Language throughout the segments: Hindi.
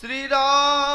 श्री राम।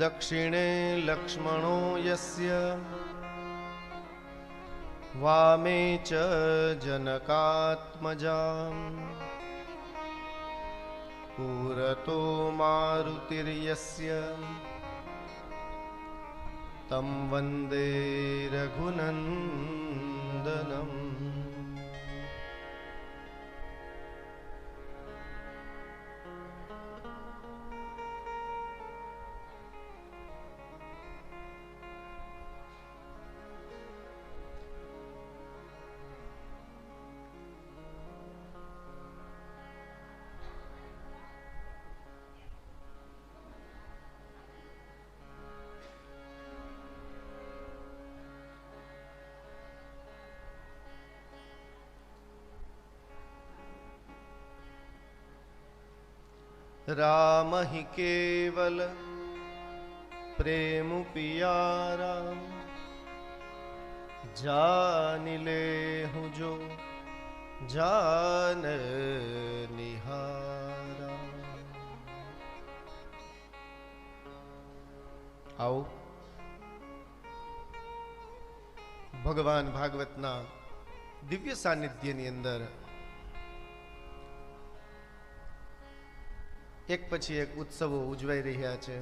दक्षिणे लक्ष्मणो यस्य। वामे च जनकात्मजा पुरतो मारुतिर्यस्य। तं वन्दे रघुनन्दनम् राम ही केवल प्रेम पियारा जान ले हूँ जो जान निहारा આવો ભગવાન ભાગવતના દિવ્ય સાનિધ્યની અંદર એક પછી એક ઉત્સવો ઉજવાઈ રહ્યા છે.